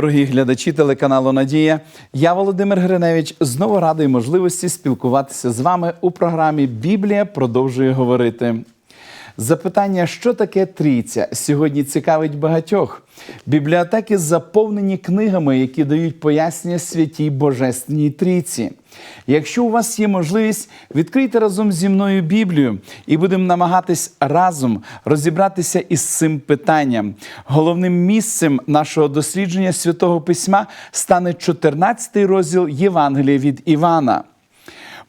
Дорогі глядачі телеканалу Надія, я Володимир Гриневич знову радий можливості спілкуватися з вами у програмі Біблія продовжує говорити. Запитання, що таке трійця, сьогодні цікавить багатьох. Бібліотеки заповнені книгами, які дають пояснення святій Божественній трійці. Якщо у вас є можливість, відкрийте разом зі мною Біблію і будемо намагатись разом розібратися із цим питанням. Головним місцем нашого дослідження святого письма стане 14 розділ Євангелія від Івана.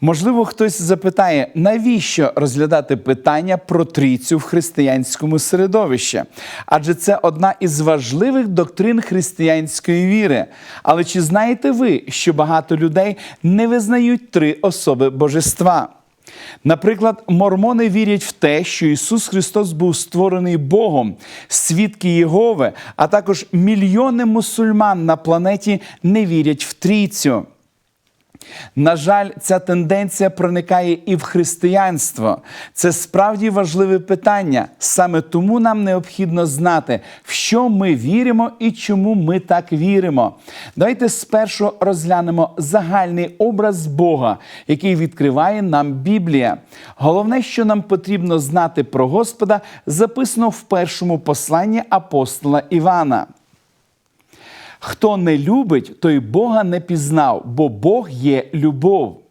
Можливо, хтось запитає, навіщо розглядати питання про трійцю в християнському середовищі? Адже це одна із важливих доктрин християнської віри. Але чи знаєте ви, що багато людей не визнають три особи божества? Наприклад, мормони вірять в те, що Ісус Христос був створений Богом, свідки Єгови, а також мільйони мусульман на планеті не вірять в трійцю. На жаль, ця тенденція проникає і в християнство. Це справді важливе питання. Саме тому нам необхідно знати, в що ми віримо і чому ми так віримо. Давайте спершу розглянемо загальний образ Бога, який відкриває нам Біблія. Головне, що нам потрібно знати про Господа, записано в першому посланні апостола Івана. Хто не любить, той Бога не пізнав, бо Бог є любов.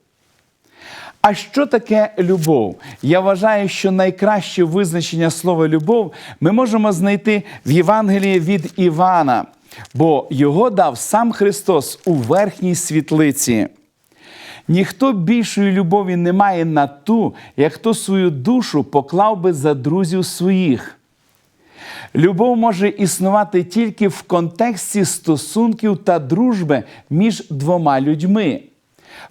А що таке любов? Я вважаю, що найкраще визначення слова любов ми можемо знайти в Євангелії від Івана, бо його дав сам Христос у верхній світлиці. Ніхто більшої любові не має на ту, як хто свою душу поклав би за друзів своїх. Любов може існувати тільки в контексті стосунків та дружби між двома людьми.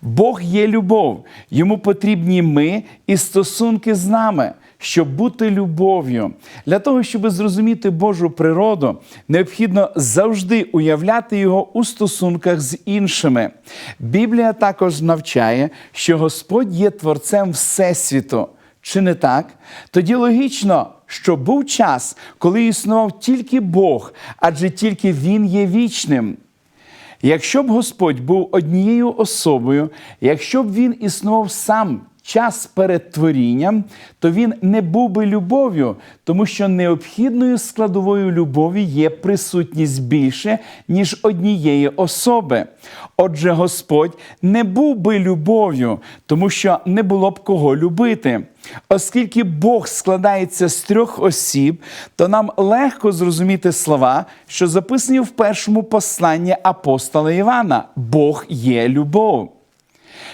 Бог є любов, йому потрібні ми і стосунки з нами, щоб бути любов'ю. Для того, щоб зрозуміти Божу природу, необхідно завжди уявляти його у стосунках з іншими. Біблія також навчає, що Господь є творцем Всесвіту. Чи не так? Тоді логічно, що був час, коли існував тільки Бог, адже тільки Він є вічним. Якщо б Господь був однією особою, якщо б він існував сам час перед творінням, то він не був би любов'ю, тому що необхідною складовою любові є присутність більше, ніж однієї особи. Отже, Господь не був би любов'ю, тому що не було б кого любити. Оскільки Бог складається з трьох осіб, то нам легко зрозуміти слова, що записані в першому посланні апостола Івана: Бог є любов.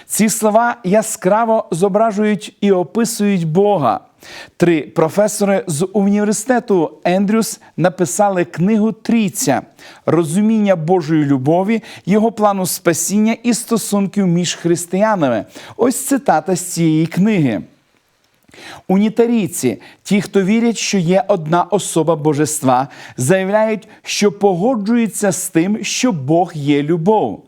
Ці слова яскраво зображують і описують Бога. Три професори з університету Ендрюс написали книгу Трійця розуміння Божої любові, його плану спасіння і стосунків між християнами. Ось цитата з цієї книги. Унітарійці, ті, хто вірять, що є одна особа божества, заявляють, що погоджуються з тим, що Бог є любов.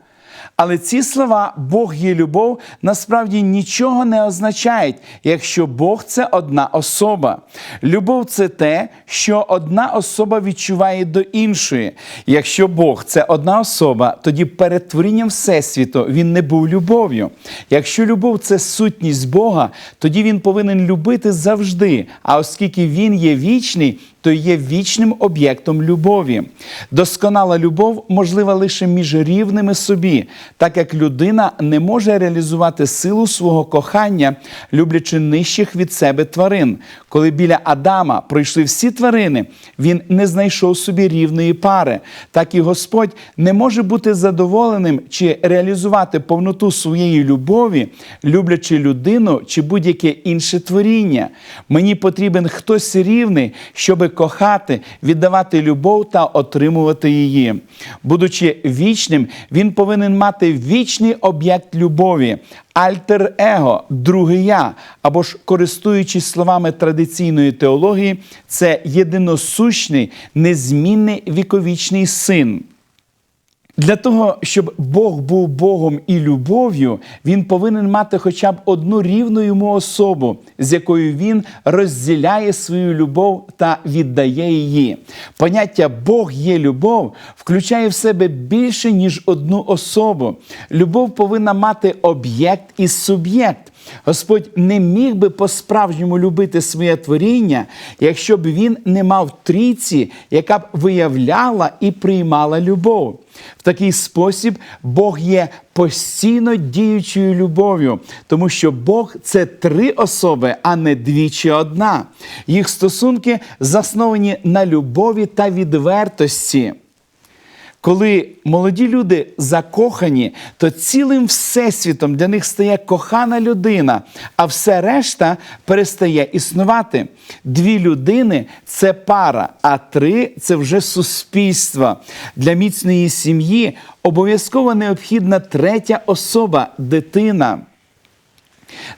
Але ці слова Бог є любов насправді нічого не означають, якщо Бог це одна особа. Любов це те, що одна особа відчуває до іншої. Якщо Бог це одна особа, тоді перед творінням Всесвіту він не був любов'ю. Якщо любов це сутність Бога, тоді він повинен любити завжди. А оскільки він є вічний, то є вічним об'єктом любові. Досконала любов можлива лише між рівними собі, так як людина не може реалізувати силу свого кохання, люблячи нижчих від себе тварин. Коли біля Адама пройшли всі тварини, він не знайшов собі рівної пари. Так і Господь не може бути задоволеним чи реалізувати повноту своєї любові, люблячи людину чи будь-яке інше творіння. Мені потрібен хтось рівний, щоби кохати, віддавати любов та отримувати її. Будучи вічним, він повинен мати вічний об'єкт любові, альтер-его, друге я, або ж користуючись словами традиційної теології, це єдиносущний, незмінний віковічний син. Для того, щоб Бог був Богом і любов'ю, він повинен мати хоча б одну рівну йому особу, з якою він розділяє свою любов та віддає її. Поняття Бог є любов включає в себе більше, ніж одну особу. Любов повинна мати об'єкт і суб'єкт. Господь не міг би по-справжньому любити своє творіння, якщо б він не мав трійці, яка б виявляла і приймала любов. В такий спосіб Бог є постійно діючою любов'ю, тому що Бог це три особи, а не дві чи одна. Їх стосунки засновані на любові та відвертості. Коли молоді люди закохані, то цілим всесвітом для них стає кохана людина, а все решта перестає існувати. Дві людини це пара, а три це вже суспільство. Для міцної сім'ї обов'язково необхідна третя особа дитина.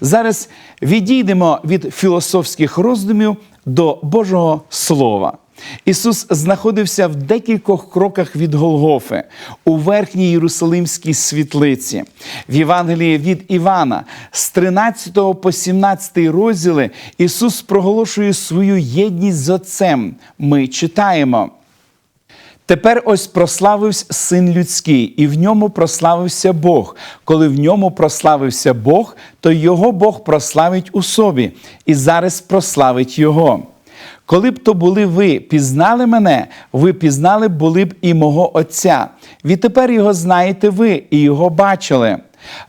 Зараз відійдемо від філософських роздумів до Божого Слова. Ісус знаходився в декількох кроках від Голгофи у верхній Єрусалимській світлиці. В Євангелії від Івана з 13 по 17 розділи Ісус проголошує свою єдність з Отцем. Ми читаємо. Тепер ось прославився син людський, і в ньому прославився Бог. Коли в ньому прославився Бог, то його Бог прославить у собі, і зараз прославить Його. Коли б то були ви пізнали мене, ви пізнали були б і мого Отця. Відтепер його знаєте ви і його бачили.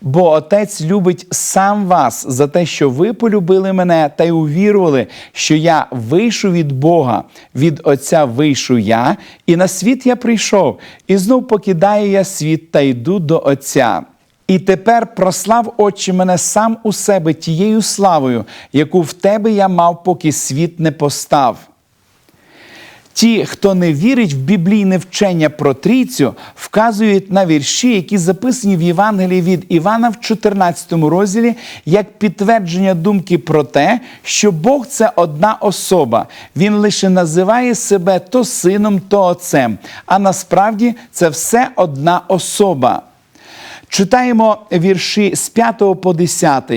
Бо Отець любить сам вас за те, що ви полюбили мене та й увірували, що я вийшов від Бога, від Отця вийшов я, і на світ я прийшов, і знов покидаю я світ та йду до Отця. І тепер прослав Отче мене сам у себе тією славою, яку в тебе я мав, поки світ не постав. Ті, хто не вірить в біблійне вчення про трійцю, вказують на вірші, які записані в Євангелії від Івана в 14 розділі, як підтвердження думки про те, що Бог це одна особа. Він лише називає себе то сином, то отцем. А насправді це все одна особа. Читаємо вірші з 5 по 10.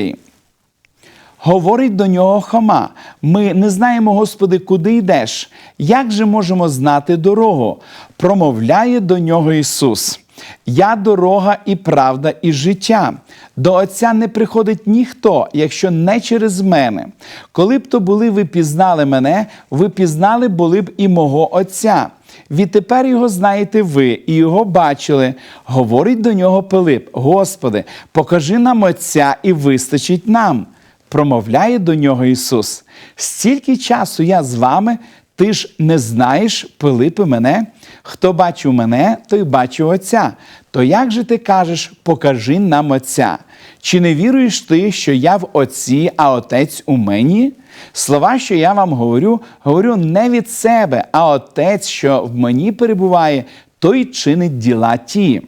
Говорить до нього Хома: Ми не знаємо, Господи, куди йдеш. Як же можемо знати дорогу? Промовляє до нього Ісус. Я дорога і правда, і життя. До Отця не приходить ніхто, якщо не через мене. Коли б то були ви пізнали мене, ви пізнали були б і мого Отця. Відтепер його знаєте ви і його бачили. Говорить до нього Пилип: Господи, покажи нам Отця і вистачить нам. Промовляє до нього Ісус. Стільки часу я з вами, ти ж не знаєш, Пилипи, мене. Хто бачив мене, той бачив Отця. То як же ти кажеш, покажи нам Отця? Чи не віруєш ти, що я в Отці, а Отець у мені? Слова, що я вам говорю, говорю не від себе, а Отець, що в мені перебуває, той чинить діла ті.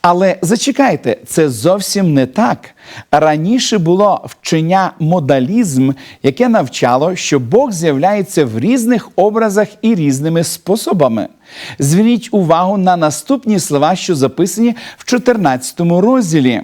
Але зачекайте, це зовсім не так. Раніше було вчення модалізм, яке навчало, що Бог з'являється в різних образах і різними способами. Зверніть увагу на наступні слова, що записані в 14 розділі.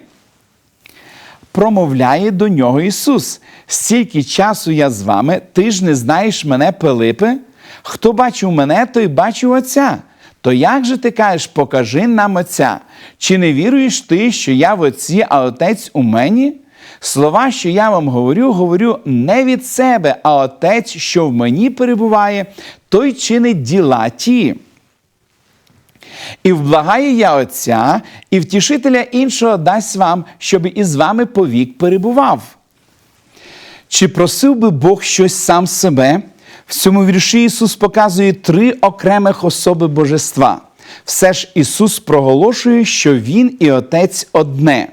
Промовляє до нього Ісус. Стільки часу я з вами, ти ж не знаєш мене, Пилипе? Хто бачив мене, той бачив Отця. То як же ти кажеш, покажи нам Отця? Чи не віруєш ти, що я в Отці, а Отець у мені? Слова, що я вам говорю, говорю не від себе, а Отець, що в мені перебуває, той чинить діла ті. І вблагаю я Отця, і втішителя іншого дасть вам, щоб із вами повік перебував. Чи просив би Бог щось сам себе? В цьому вірші Ісус показує три окремих особи Божества. Все ж Ісус проголошує, що Він і Отець одне.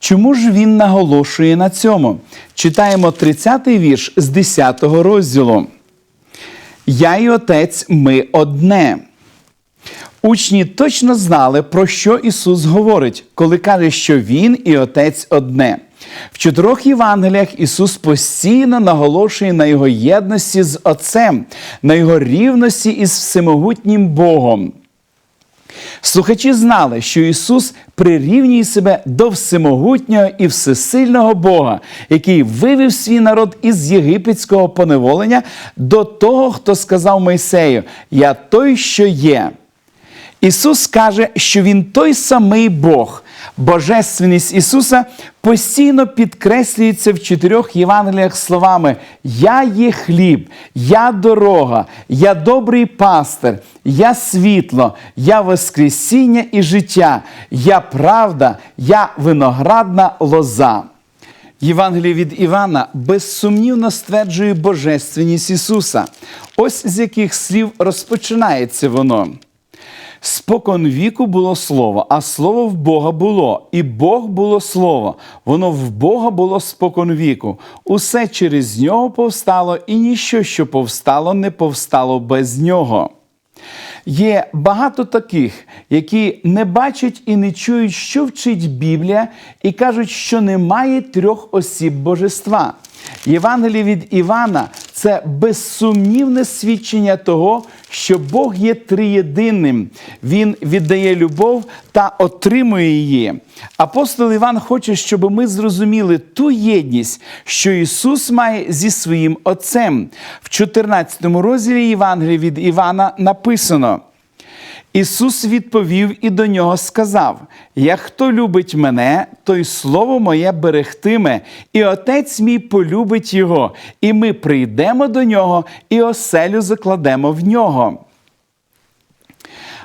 Чому ж Він наголошує на цьому? Читаємо 30-й вірш з 10 го розділу. Я і Отець ми одне. Учні точно знали, про що Ісус говорить, коли каже, що Він і Отець одне. В чотирьох Євангеліях Ісус постійно наголошує на Його єдності з Отцем, на Його рівності із всемогутнім Богом. Слухачі знали, що Ісус прирівнює себе до всемогутнього і всесильного Бога, який вивів свій народ із єгипетського поневолення до того, хто сказав Мойсею: Я той, що є. Ісус каже, що Він той самий Бог. Божественність Ісуса постійно підкреслюється в чотирьох Євангеліях словами: Я є хліб, я дорога, я добрий пастир, я світло, я Воскресіння і життя, я правда, я виноградна лоза. Євангеліє від Івана безсумнівно стверджує божественність Ісуса. Ось з яких слів розпочинається воно. Спокон віку було слово, а слово в Бога було, і Бог було слово. Воно в Бога було спокон віку. Усе через нього повстало, і ніщо, що повстало, не повстало без нього. Є багато таких, які не бачать і не чують, що вчить Біблія, і кажуть, що немає трьох осіб божества. Євангеліє від Івана це безсумнівне свідчення того, що Бог є триєдинним. Він віддає любов та отримує її. Апостол Іван хоче, щоб ми зрозуміли ту єдність, що Ісус має зі своїм Отцем. В 14 розділі Євангелія від Івана написано. Ісус відповів і до нього сказав: Як хто любить мене, той слово моє берегтиме, і отець мій полюбить його, і ми прийдемо до нього, і оселю закладемо в нього.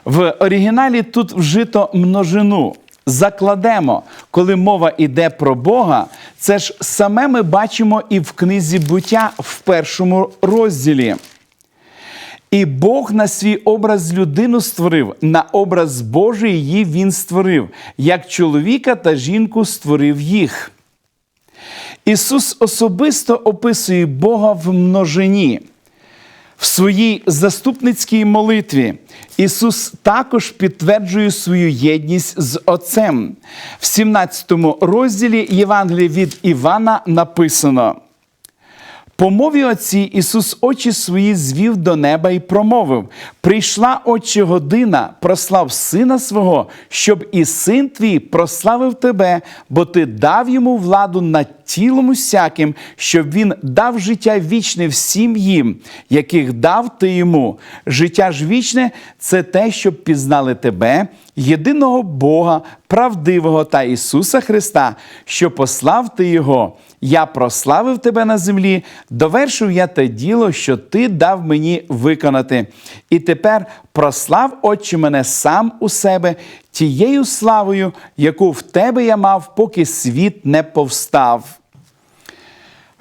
В оригіналі тут вжито множину. Закладемо, коли мова йде про Бога, це ж саме ми бачимо і в книзі буття в першому розділі. І Бог на свій образ людину створив, на образ Божий її він створив, як чоловіка та жінку створив їх. Ісус особисто описує Бога в множині. В своїй заступницькій молитві Ісус також підтверджує свою єдність з Отцем. В 17 розділі Євангелія від Івана написано. По мові отці Ісус очі свої звів до неба і промовив: Прийшла отче година, прослав сина свого, щоб і син твій прославив тебе, бо ти дав йому владу над тілом усяким, щоб він дав життя вічне всім їм, яких дав ти йому. Життя ж вічне це те, щоб пізнали тебе, єдиного Бога, правдивого та Ісуса Христа, що послав ти Його. Я прославив тебе на землі, довершив я те діло, що ти дав мені виконати. І тепер прослав Отче мене сам у себе тією славою, яку в тебе я мав, поки світ не повстав.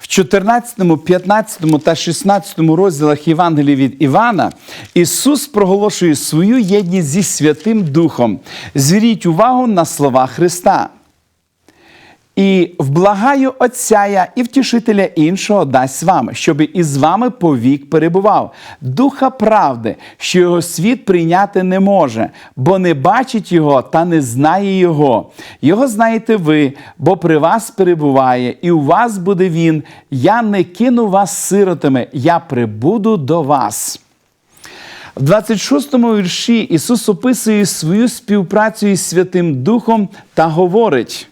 В 14, 15 та 16 розділах Євангелії від Івана Ісус проголошує свою єдність зі Святим Духом. Зверніть увагу на слова Христа. І вблагаю Отця я і втішителя іншого дасть вам, щоб із вами повік перебував, духа правди, що його світ прийняти не може, бо не бачить його та не знає його. Його знаєте ви, бо при вас перебуває, і у вас буде він. Я не кину вас сиротами, я прибуду до вас. В 26-му вірші Ісус описує свою співпрацю із Святим Духом та говорить.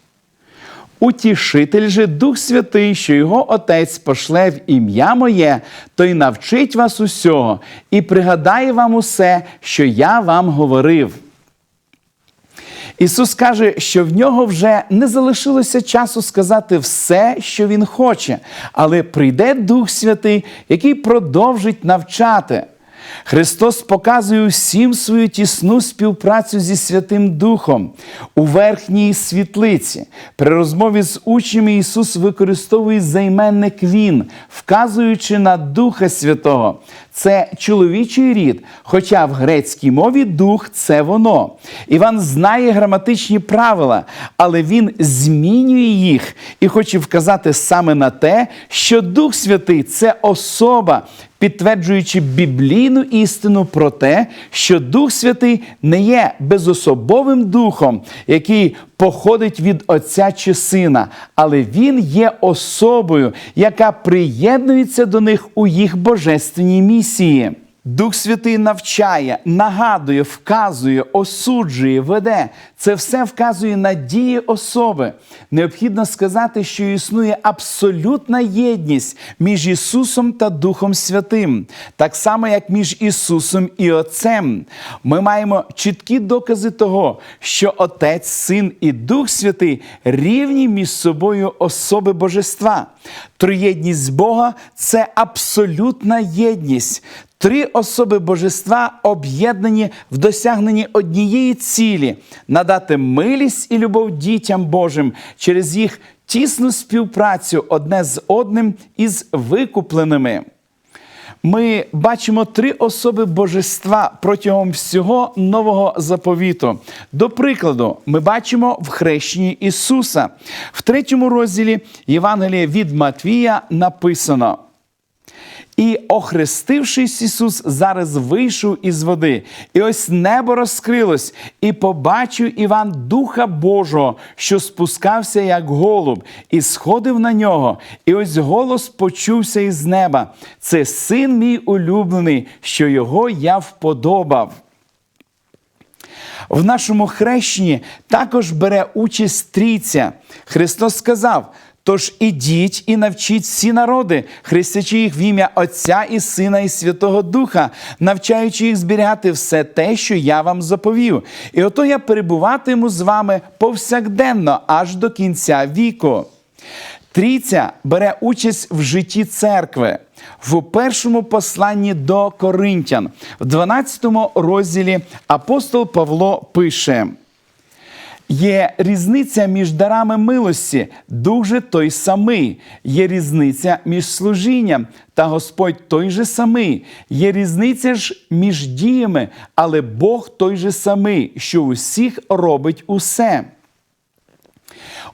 Утішитель же Дух Святий, що його Отець пошле в ім'я моє, той навчить вас усього і пригадає вам усе, що я вам говорив. Ісус каже, що в нього вже не залишилося часу сказати все, що Він хоче, але прийде Дух Святий, який продовжить навчати. Христос показує всім свою тісну співпрацю зі Святим Духом у верхній світлиці. При розмові з учнями Ісус використовує займенник Він, вказуючи на Духа Святого. Це чоловічий рід, хоча в грецькій мові дух це воно. Іван знає граматичні правила, але він змінює їх і хоче вказати саме на те, що Дух Святий це особа, підтверджуючи біблійну істину про те, що Дух Святий не є безособовим духом, який походить від Отця чи Сина, але Він є особою, яка приєднується до них у їх божественній місії. Дух Святий навчає, нагадує, вказує, осуджує, веде. Це все вказує на дії особи. Необхідно сказати, що існує абсолютна єдність між Ісусом та Духом Святим, так само, як між Ісусом і Отцем. Ми маємо чіткі докази того, що Отець, Син і Дух Святий рівні між собою особи Божества. Троєдність Бога це абсолютна єдність. Три особи божества об'єднані в досягненні однієї цілі надати милість і любов дітям Божим через їх тісну співпрацю одне з одним із викупленими. Ми бачимо три особи божества протягом всього нового заповіту. До прикладу, ми бачимо в хрещенні Ісуса. В третьому розділі Євангелія від Матвія написано. І, охрестившись, Ісус зараз вийшов із води, і ось небо розкрилось, і побачив Іван Духа Божого, що спускався, як голуб, і сходив на нього. І ось голос почувся із неба: Це син мій улюблений, що його я вподобав. В нашому хрещенні також бере участь трійця. Христос сказав: Тож ідіть і навчіть всі народи, хрестячи їх в ім'я Отця і Сина, і Святого Духа, навчаючи їх зберігати все те, що я вам заповів. І ото я перебуватиму з вами повсякденно аж до кінця віку. Трійця бере участь в житті церкви. В першому посланні до Коринтян, в 12 розділі апостол Павло пише. Є різниця між дарами милості, дух же той самий. Є різниця між служінням, та Господь той же самий. Є різниця ж між діями, але Бог той же самий, що усіх робить усе.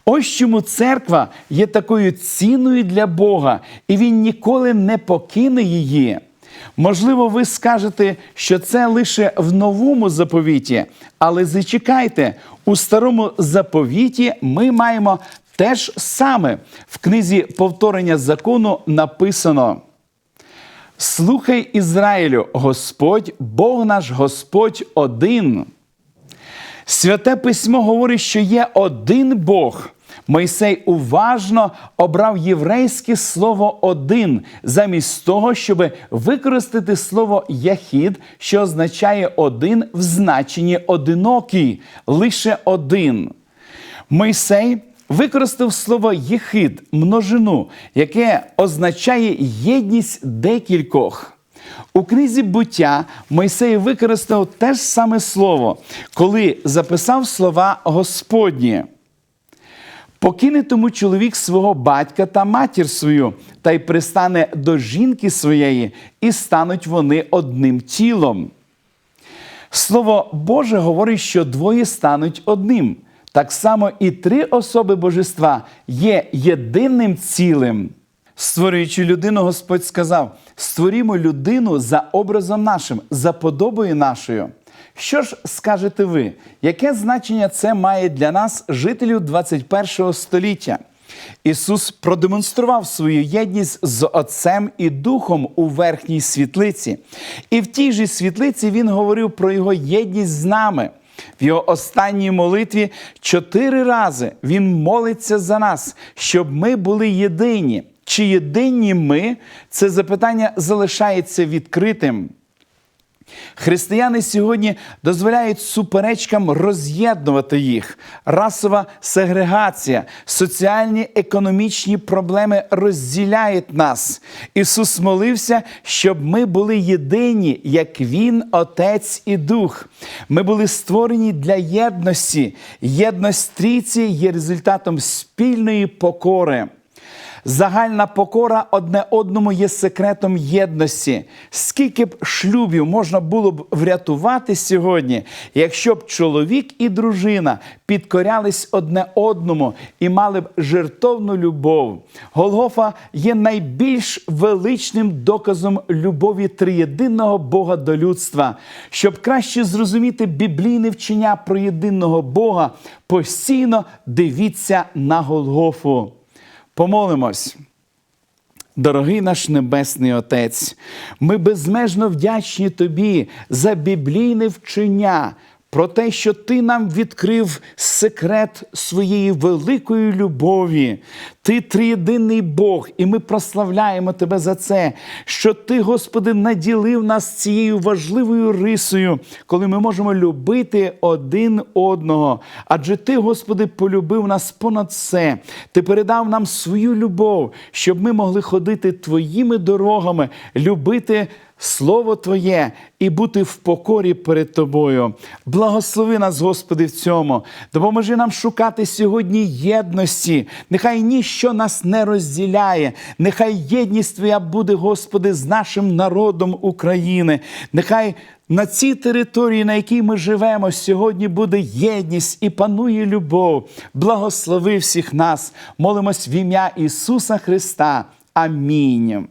Ось чому церква є такою цінною для Бога, і Він ніколи не покине її. Можливо, ви скажете, що це лише в новому заповіті, але зачекайте, у старому заповіті ми маємо те ж саме. В книзі повторення закону написано. Слухай Ізраїлю, Господь, Бог наш Господь один. Святе письмо говорить, що є один Бог. Мойсей уважно обрав єврейське слово один, замість того, щоб використати слово яхід, що означає один в значенні одинокий, лише один. Мойсей використав слово єхид, множину, яке означає єдність декількох. У книзі буття Мойсей використав те ж саме слово, коли записав слова Господні. Покине тому чоловік свого батька та матір свою, та й пристане до жінки своєї, і стануть вони одним тілом. Слово Боже говорить, що двоє стануть одним. Так само і три особи божества є єдиним цілим. Створюючи людину, Господь сказав: створімо людину за образом нашим, за подобою нашою. Що ж скажете ви, яке значення це має для нас, жителів 21 століття? Ісус продемонстрував свою єдність з Отцем і Духом у верхній світлиці. І в тій же світлиці Він говорив про Його єдність з нами. В його останній молитві чотири рази він молиться за нас, щоб ми були єдині. Чи єдині ми? Це запитання залишається відкритим. Християни сьогодні дозволяють суперечкам роз'єднувати їх. Расова сегрегація, соціальні економічні проблеми розділяють нас. Ісус молився, щоб ми були єдині, як Він, Отець і Дух. Ми були створені для єдності. Єдність трійці є результатом спільної покори. Загальна покора одне одному є секретом єдності. Скільки б шлюбів можна було б врятувати сьогодні, якщо б чоловік і дружина підкорялись одне одному і мали б жертовну любов. Голгофа є найбільш величним доказом любові триєдинного Бога до людства. Щоб краще зрозуміти біблійне вчення про єдиного Бога, постійно дивіться на Голгофу. Помолимось. Дорогий наш Небесний Отець, ми безмежно вдячні Тобі за біблійне вчення. Про те, що ти нам відкрив секрет своєї великої любові. Ти триєдиний Бог, і ми прославляємо Тебе за це, що Ти, Господи, наділив нас цією важливою рисою, коли ми можемо любити один одного. Адже Ти, Господи, полюбив нас понад все. Ти передав нам свою любов, щоб ми могли ходити Твоїми дорогами, любити. Слово Твоє і бути в покорі перед Тобою. Благослови нас, Господи, в цьому. Допоможи нам шукати сьогодні єдності. Нехай ніщо нас не розділяє. Нехай єдність Твоя буде, Господи, з нашим народом України. Нехай на цій території, на якій ми живемо, сьогодні буде єдність і панує любов. Благослови всіх нас. Молимось в ім'я Ісуса Христа. Амінь.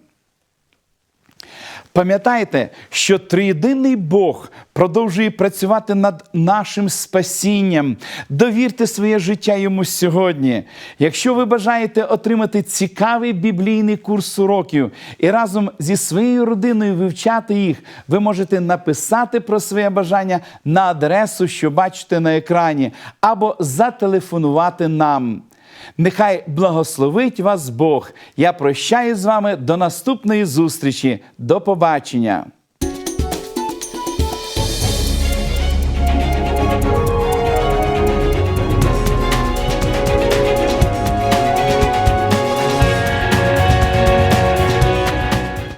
Пам'ятайте, що триєдиний Бог продовжує працювати над нашим спасінням. Довірте своє життя йому сьогодні. Якщо ви бажаєте отримати цікавий біблійний курс уроків і разом зі своєю родиною вивчати їх, ви можете написати про своє бажання на адресу, що бачите на екрані, або зателефонувати нам. Нехай благословить вас Бог. Я прощаю з вами до наступної зустрічі. До побачення.